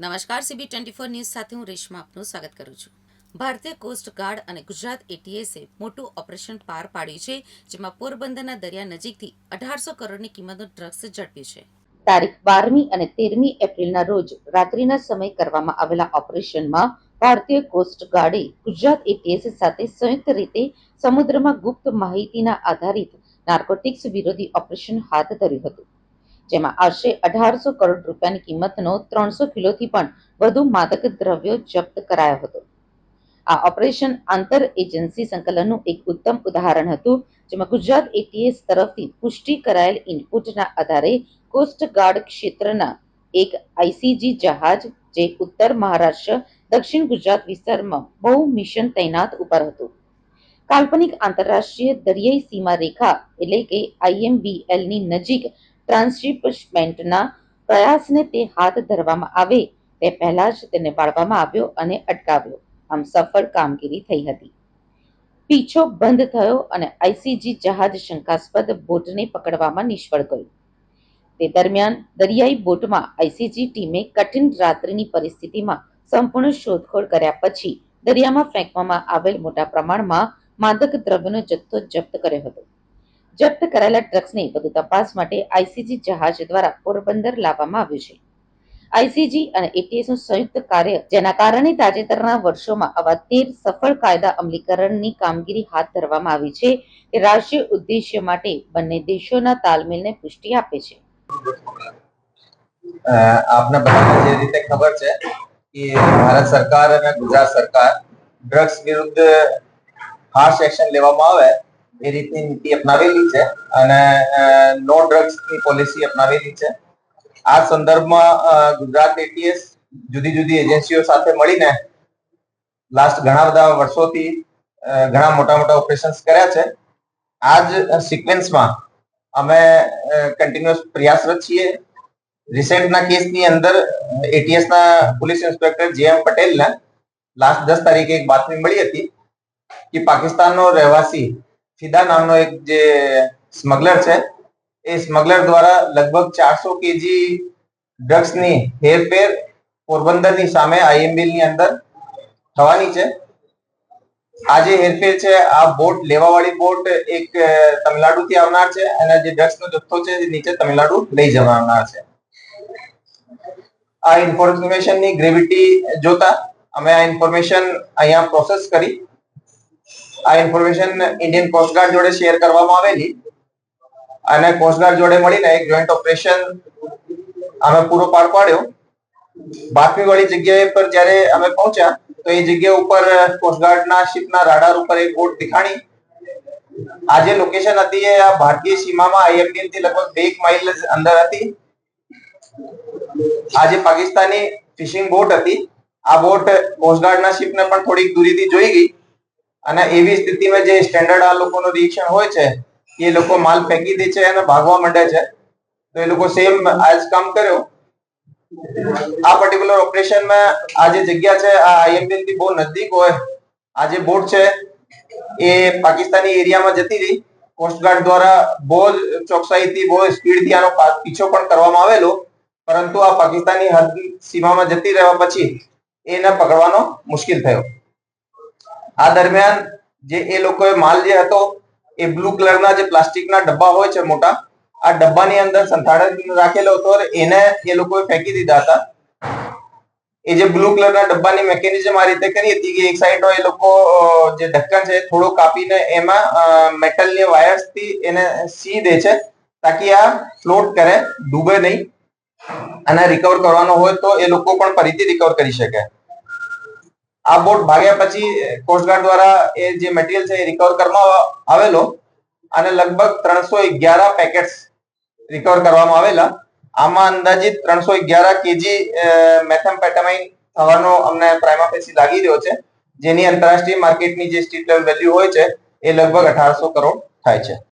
નમસ્કાર CB twenty four news સાથે હું રેશમા આપનું સ્વાગત કરું છું. ભારતીય કોસ્ટ ગાર્ડ અને ગુજરાત એટીએસે મોટું ઓપરેશન પાર પાડ્યું છે, જેમાં પોરબંદરના દરિયા નજીકથી અઢારસો કરોડની કિંમતનું ડ્રગ્સ ઝડપ્યું છે. તારીખ બારમી અને તેરમી એપ્રિલના રોજ રાત્રિના સમય કરવામાં આવેલા ઓપરેશનમાં ભારતીય કોસ્ટ ગાર્ડે ગુજરાત એટીએસ સાથે સંયુક્ત રીતે સમુદ્રમાં ગુપ્ત માહિતીના આધારિત નાર્કોટિક્સ વિરોધી ઓપરેશન હાથ ધર્યું હતું. જેમાં આશરે અઢારસો કરોડ રૂપિયાની કિંમતનો ત્રણસો કિલોથી પણ વધુ માદક દ્રવ્યો જપ્ત કરાયો હતો. આ ઓપરેશન આંતર એજન્સી સંકલનનું એક ઉત્તમ ઉદાહરણ હતું, જેમાં ગુજરાત એટીએસ તરફથી પુષ્ટિ કરાયેલ ઇનપુટના આધારે કોસ્ટગાર્ડ ક્ષેત્રના એક આઈસીજી જહાજ, જે ઉત્તર મહારાષ્ટ્ર, દક્ષિણ ગુજરાત વિસ્તારમાં બહુ મિશન તૈનાત ઉપર હતું. કાલ્પનિક આંતરરાષ્ટ્રીય દરિયાઈ સીમા રેખા એટલે કે IMBL ની નજીક ટ્રાન્સશિપમેન્ટના પ્રયાસને તે હાથ ધરવામાં આવે તે પહેલા જ તેને પાડવામાં આવ્યો અને અટકાવ્યો. આમ સફળ કામગીરી થઈ હતી. પીછો બંધ થયો અને આઈસીજી જહાજ શંકાસ્પદ બોટને પકડવામાં નિષ્ફળ ગયું. તે દરમિયાન દરિયાઈ બોટમાં આઈસીજી ટીમે કઠિન રાત્રિની પરિસ્થિતિમાં સંપૂર્ણ શોધખોળ કર્યા પછી દરિયામાં ફેંકવામાં આવેલ મોટા પ્રમાણમાં માદક દ્રવ્યનો જથ્થો જપ્ત કર્યો હતો. જપ્ત કરાયેલા ડ્રગ્સને વધુ તપાસ માટે આઈસીજી જહાજ દ્વારા પોરબંદર લાવવામાં આવ્યું છે. આઈસીજી અને એટીએસનું સંયુક્ત કાર્ય, જેના કારણે તાજેતરના વર્ષોમાં આવા તેર સફળ કાયદા અમલીકરણની કામગીરી હાથ ધરવામાં આવી છે તે રાષ્ટ્રીય ઉદ્દેશ્ય માટે બંને દેશોના તાલમેલને પુષ્ટિ આપે છે. આપને બધાને જે રીતે ખબર છે કે ભારત સરકાર અને ગુજરાત સરકાર ડ્રગ્સ વિરુદ્ધ ખાસ એક્શન લેવામાં આવે એ રીતની નીતિ અપનાવેલી છે અને નો ડ્રગ્સની પોલિસી અપનાવેલી છે. આ સંદર્ભમાં ગુજરાત એટીએસ જુદી જુદી એજન્સીઓ સાથે મળીને લાસ્ટ ઘણા બધા વર્ષોથી ઘણા મોટા મોટા ઓપરેશન્સ કર્યા છે. આ જ સિક્વન્સમાં અમે કન્ટિન્યુઅસ પ્રયાસરત છીએ. રિસેન્ટના કેસની અંદર એટીએસના પોલીસ ઇન્સ્પેક્ટર જે એમ પટેલને લાસ્ટ દસ તારીખે એક બાતમી મળી હતી કે પાકિસ્તાનનો રહેવાસી ફિદા નામનો એક જે સ્મગલર છે, એ સ્મગલર દ્વારા લગભગ ચારસો કેજી ડ્રગ્સની હેરફેર પોરબંદરની સામે આઈએમબીએલની અંદર થવાની છે. આ જે હેરફેર છે, આ બોટ, લેવાવાળી બોટ એક તમિલનાડુથી આવનાર છે અને જે ડ્રગ્સનો જથ્થો છે, એ નીચે તમિલનાડુ લઈ જવાના છે. આ ઇન્ફોર્મેશનની ગ્રેવિટી જોતા અમે આ ઇન્ફોર્મેશન અહીંયા પ્રોસેસ કરી. આ ઇન્ફોર્મેશન ઇન્ડિયન કોસ્ટગાર્ડ જોડે શેર કરવામાં આવેલી. અને કોસ્ટગાર્ડ જોડે મળીને એક જોઈન્ટ ઓપરેશન અમે પૂરો પાર પાડ્યો. બાતમી વાળી જગ્યાએ પર જ્યારે અમે પહોંચ્યા, તો એ જગ્યા ઉપર કોસ્ટગાર્ડના શિપના રાડાર ઉપર એક બોટ દેખાણી. આ જે લોકેશન હતી એ આ ભારતીય સીમામાં આઈએમડી થી લગભગ બે માઇલ અંદર હતી. આ જે પાકિસ્તાની ફિશિંગ બોટ હતી. આ બોટ કોસ્ટગાર્ડના શિપને પણ થોડીક દૂરીથી જોઈ ગઈ. અને એવી સ્થિતિમાં જે સ્ટેન્ડર્ડ આ લોકોનું રિએક્શન હોય છે, એ લોકો માલ ફેંકી દે છે અને ભાગવા માંડે છે. તો એ લોકો સેમ આજ કામ કર્યો. આ પર્ટિક્યુલર ઓપરેશનમાં આ જે જગ્યા છે, આ આઈએમબીએલથી બહુ નજીક હોય, આ જે બોટ છે, એ પાકિસ્તાની એરિયામાં જતી રહી. કોસ્ટગાર્ડ દ્વારા બહુ ચોકસાઈથી, બહુ સ્પીડથી આનો પીછો પણ કરવામાં આવેલો. પરંતુ આ પાકિસ્તાની હદ સીમામાં જતી રહેવા પછી એને પકડવાનો મુશ્કેલ થયો. આ દરમિયાન જે એ લોકોએ માલ જે હતો, એ બ્લુ કલરના જે પ્લાસ્ટિકના ડબ્બા હોય છે મોટા, આ ડબ્બાની અંદર સંતાડી રાખેલો હતો એને એ લોકોએ ફેંકી દીધા હતા. એ જે બ્લુ કલરના ડબ્બાની મેકેનિઝમ આ રીતે કરી હતી કે એક સાઈડ એ લોકો જે ઢક્કન છે થોડું કાપીને એમાં મેટલની વાયર્સથી એને સી દે છે તાકી આ ફ્લોટ કરે, ડૂબે નહીં. અને રિકવર કરવાનો હોય તો એ લોકો પણ ફરીથી રિકવર કરી શકે. આ બોટ ભાગ્યા પછી કોસ્ટગાર્ડ દ્વારા એ જે મટીરિયલ છે એ રિકવર કરવામાં આવેલો અને લગભગ ત્રણસો અગિયાર પેકેટ્સ રિકવર કરવામાં આવેલા. આમાં અંદાજિત ત્રણસો અગિયાર કેજી મેથેમ્પેટામાઇન થવાનો અમને પ્રાઇમા ફેસી લાગી રહ્યો છે. જેની આંતરરાષ્ટ્રીય માર્કેટની જે સ્ટ્રીટ લેવલ વેલ્યુ હોય છે, એ લગભગ અઢારસો કરોડ થાય છે.